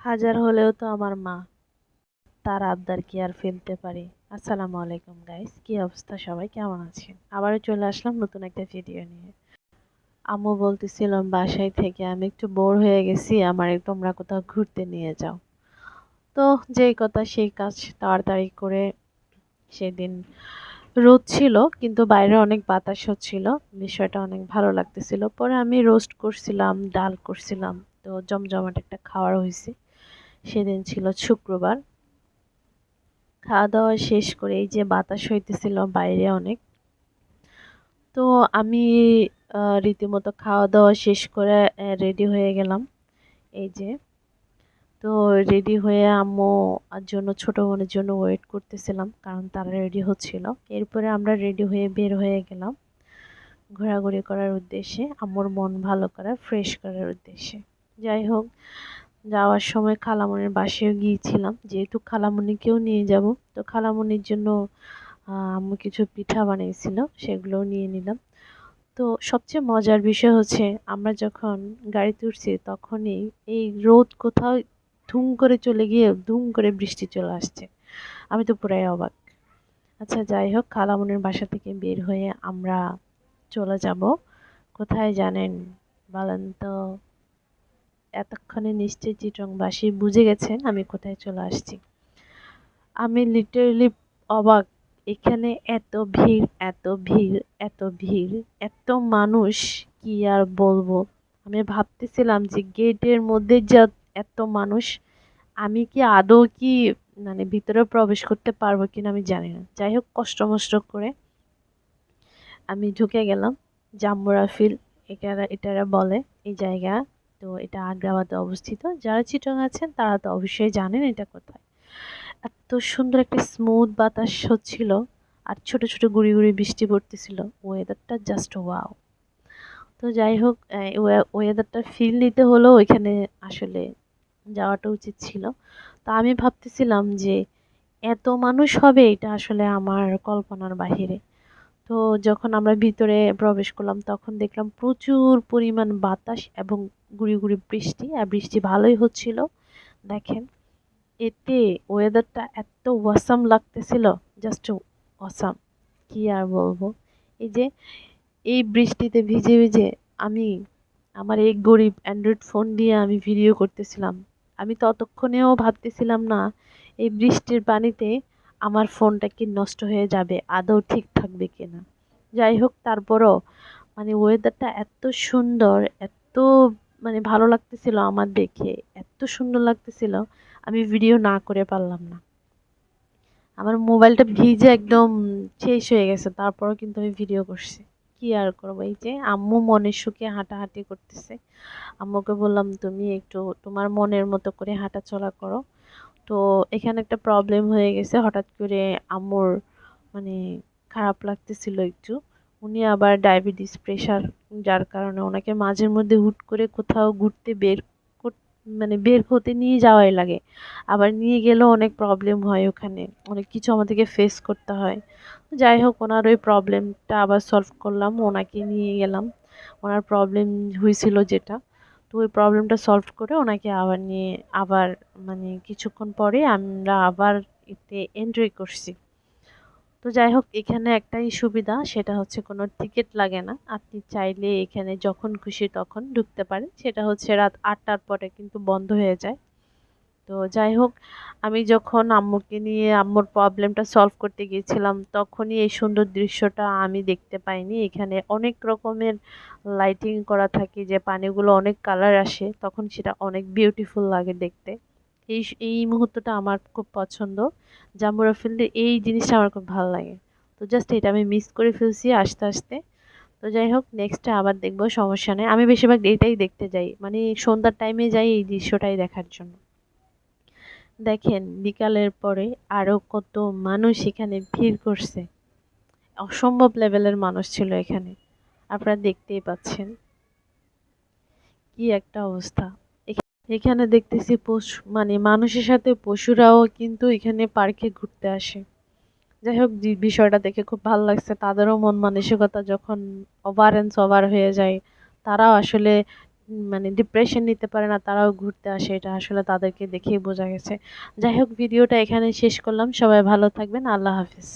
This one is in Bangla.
হাজার হলেও তো আমার মা, তার আবদার কি আর ফেলতে পারি? আসসালামু আলাইকুম গাইস কি অবস্থা সবাই? কেমন আছেন? আবারও চলে আসলাম নতুন একটা ভিডিও নিয়ে। আম্মু বলতেছিলাম বাসায় থেকে আমি একটু বোর হয়ে গেছি, আমার তোমরা কোথাও ঘুরতে নিয়ে যাও। তো যেই কথা সেই কাজ তাড়াতাড়ি করে সেদিন রোদ ছিল, কিন্তু বাইরে অনেক বাতাস হচ্ছিল, বিষয়টা অনেক ভালো লাগতেছিল। পরে আমি রোস্ট করছিলাম, ডাল করছিলাম, তো জমজমাট একটা খাওয়ার হয়েছে। সেদিন ছিল শুক্রবার। খাওয়া দাওয়া শেষ করে এই যে বাতাস হইতেছিল বাইরে অনেক, তো আমি রীতিমতো খাওয়া দাওয়া শেষ করে রেডি হয়ে গেলাম। এই যে, তো রেডি হয়ে আম্মু আর জন্য, ছোটো বোনের জন্য ওয়েট করতেছিলাম, কারণ তারা রেডি হচ্ছিল। এরপরে আমরা রেডি হয়ে বের হয়ে গেলাম ঘোরাঘুরি করার উদ্দেশ্যে, আম্মুর মন ভালো করা ফ্রেশ করার উদ্দেশ্যে। যাই হোক, যাওয়ার সময় খালামণির বাসায়ও গিয়েছিলাম। যেহেতু খালামণিকেও নিয়ে যাব, তো খালামণির জন্য আম্মু কিছু পিঠা বানিয়েছিল, সেগুলোও নিয়ে নিলাম। তো সবচেয়ে মজার বিষয় হচ্ছে আমরা যখন গাড়িতে উঠছি তখনই এই রোদ কোথাও ধুম করে চলে গিয়ে ধুম করে বৃষ্টি চলে আসছে। আমি তো পুরাই অবাক। আচ্ছা যাই হোক খালামণির বাসা থেকে বের হয়ে আমরা চলে যাব। কোথায় জানেন বলেন তো? এতক্ষণে নিশ্চয়ই চিটংবাসী বুঝে গেছেন আমি কোথায় চলে আসছি। আমি লিটারেলি অবাক এখানে এত ভিড় এত ভিড় এত ভিড়, এত মানুষ, কি আর বলব? আমি ভাবতেছিলাম যে গেটের মধ্যে যা এত মানুষ, আমি কি আদৌ কি মানে ভিতরে প্রবেশ করতে পারব কিনা আমি জানি না। যাই হোক, কষ্ট মষ্ট করে আমি ঢুকে গেলাম জাম্বুরা ফিল এটা এটারা বলে এই জায়গা। তো এটা আগ্রাবাদে অবস্থিত। যারা চিটং আছেন তারা তো অবশ্যই জানেন এটা কোথায়। এত সুন্দর একটা স্মুথ বাতাস হচ্ছিল আর ছোট ছোট গুড়ি গুড়ি বৃষ্টি পড়তেছিল। ওয়েদারটা জাস্ট ওয়াও তো যাই হোক ওয়েদারটা ফিল নিতে হলেও ওইখানে আসলে যাওয়াটা উচিত ছিল। তো আমি ভাবতেছিলাম যে এত মানুষ হবে এটা আসলে আমার কল্পনার বাহিরে। তো যখন আমরা ভিতরে প্রবেশ করলাম, তখন দেখলাম প্রচুর পরিমাণ বাতাস এবং গুড়ি গুড়ি বৃষ্টি। আর বৃষ্টি ভালোই হচ্ছিল, দেখেন। এতে ওয়েদারটা এত ওয়াসাম লাগতেছিল জাস্ট অসাম কি আর বলব? এই যে, এই বৃষ্টিতে ভিজে ভিজে আমি, আমার এই গরিব অ্যান্ড্রয়েড ফোন দিয়ে আমি ভিডিও করতেছিলাম। আমি ততক্ষণেও ভাবতেছিলাম না, এই বৃষ্টির পানিতে আমার ফোনটা কি নষ্ট হয়ে যাবে, আদৌ ঠিক থাকবে কিনা। যাই হোক, তারপরও মানে ওয়েদারটা এত সুন্দর, এত মানে ভালো লাগতেছিল আমার দেখে, এত সুন্দর লাগতেছিল। আমি ভিডিও না করে পারলাম না। আমার মোবাইলটা ভিজে একদম শেষ হয়ে গেছে, তারপরও কিন্তু আমি ভিডিও করছি। কি আর করব, এই যে আম্মু মনের সুখে হাঁটাহাঁটি করতেছে। আম্মুকে বললাম, তুমি একটু তোমার মনের মতো করে হাঁটা চলা করো। তো এখানে একটা প্রবলেম হয়ে গেছে, হঠাৎ করে আম্মুর মানে খারাপ লাগতেছিল একটু। উনি আবার ডায়াবেটিস প্রেশার যার কারণে ওনাকে মাঝের মধ্যে হুট করে কোথাও ঘুরতে বের মানে বের হতে নিয়ে যাওয়াই লাগে। আবার নিয়ে গেলেও অনেক প্রবলেম হয় ওখানে। অনেক কিছু আমাদেরকে ফেস করতে হয়। যাই হোক, ওনার ওই প্রবলেমটা আবার সলভ করলাম, ওনাকে নিয়ে গেলাম। ওনার প্রবলেম হয়েছিল যেটা। তো ওই প্রবলেমটা সলভ করে ওনাকে আবার নিয়ে, আবার মানে কিছুক্ষণ পরে আমরা আবার এতে এন্ট্রি করছি। তো যাই হোক এখানে একটাই সুবিধা, সেটা হচ্ছে কোনো টিকিট লাগে না। আপনি চাইলে এখানে যখন খুশি তখন ঢুকতে পারেন। সেটা হচ্ছে রাত আটটার পরে কিন্তু বন্ধ হয়ে যায়। তো যাই হোক আমি যখন আম্মুকে নিয়ে, আম্মুর প্রবলেমটা সলভ করতে গিয়েছিলাম, তখনই এই সুন্দর দৃশ্যটা আমি দেখতে পাইনি। এখানে অনেক রকমের লাইটিং করা থাকে, যে পানিগুলো অনেক কালার আসে, তখন সেটা অনেক বিউটিফুল লাগে দেখতে। এই এই মুহূর্তটা আমার খুব পছন্দ। জাম্বুরা ফিল্ডে এই জিনিসটা আমার খুব ভালো লাগে। তো জাস্ট এটা আমি মিস করে ফেলছি আস্তে আস্তে। তো যাই হোক নেক্সটে আবার দেখব, সমস্যা নেই। আমি বেশিরভাগ এটাই দেখতে যাই। মানে সন্ধ্যার টাইমে যাই এই দৃশ্যটাই দেখার জন্য। দেখেন, বিকালের পরে আরও কত মানুষ এখানে ভিড় করছে। অসম্ভব লেভেলের মানুষ ছিল এখানে। আপনারা দেখতেই পাচ্ছেন। কি একটা অবস্থা। এখানে দেখতেছি পশু মানে মানুষের সাথে পশুরাও কিন্তু এখানে পার্কে ঘুরতে আসে। যাই হোক বিষয়টা দেখে খুব ভালো লাগছে। তাদেরও মন মানসিকতা যখন ওভার ওভার হয়ে যায়, তারাও আসলে মানে ডিপ্রেশন নিতে পারে না, তারাও ঘুরতে আসে। এটা আসলে তাদেরকে দেখেই বোঝা গেছে। যাই হোক, ভিডিওটা এখানে শেষ করলাম। সবাই ভালো থাকবেন। আল্লাহ হাফিজ।